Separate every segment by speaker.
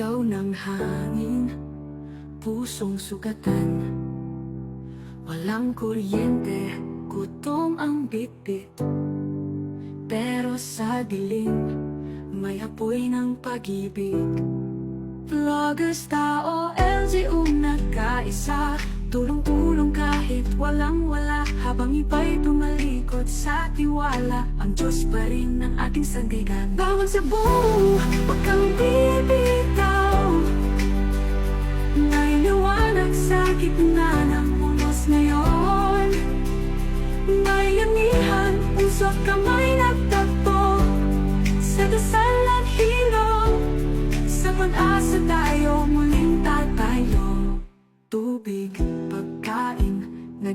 Speaker 1: Sigaw ng hangin Pusong sugatan. Walang kuryente Gutom ang bitbit. Pero sa dilim May apoy ng pag-ibig. Vloggers, tao, LGU nagkaisa. Tulong-tulong kahit walang-wala Habang iba'y tumalikod sa tiwala. Ang Diyos pa rin ang ating sandigan. Bawal sa buo, huwag kang bibitaw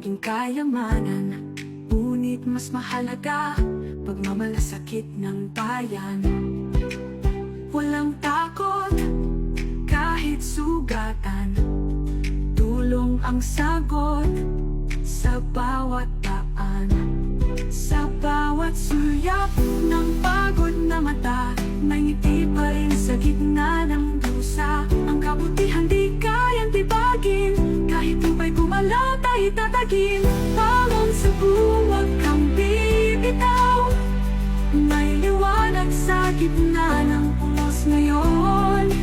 Speaker 1: naging kayamanan. Ngunit mas mahalaga Pagmamalasakit ng bayan. Walang takot, kahit sugatan. Tulong ang sagot sa bawat daan. Sa bawat sulyap ng pagod na mata May ngiti pa rin sa gitna tayo tatagin Bangon sa buwag kang bibitaw. May liwanag sa gitna ng pulos ngayon.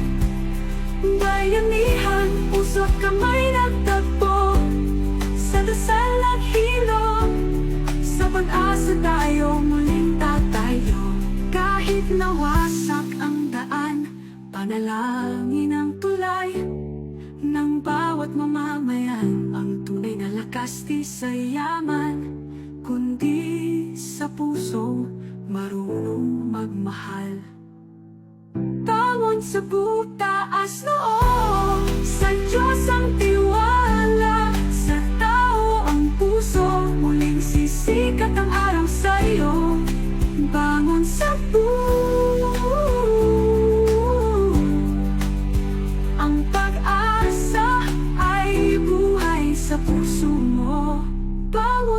Speaker 1: Bayanihan, usok kamay nagtagpo. Sa dasal at hilong Sa pag-asa tayo muling tatayo. Kahit nawasak ang daan Panalangin ang tulay Ng bawat mamamayan lakas di sa yaman Kundi sa pusong marunong magmahal. Tangon sa butaas noo Sa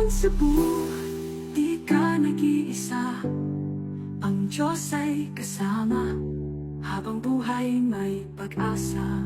Speaker 1: Bangon sa buo Di ka nag-iisa. Ang Diyos ay kasama habang buhay may pag-asa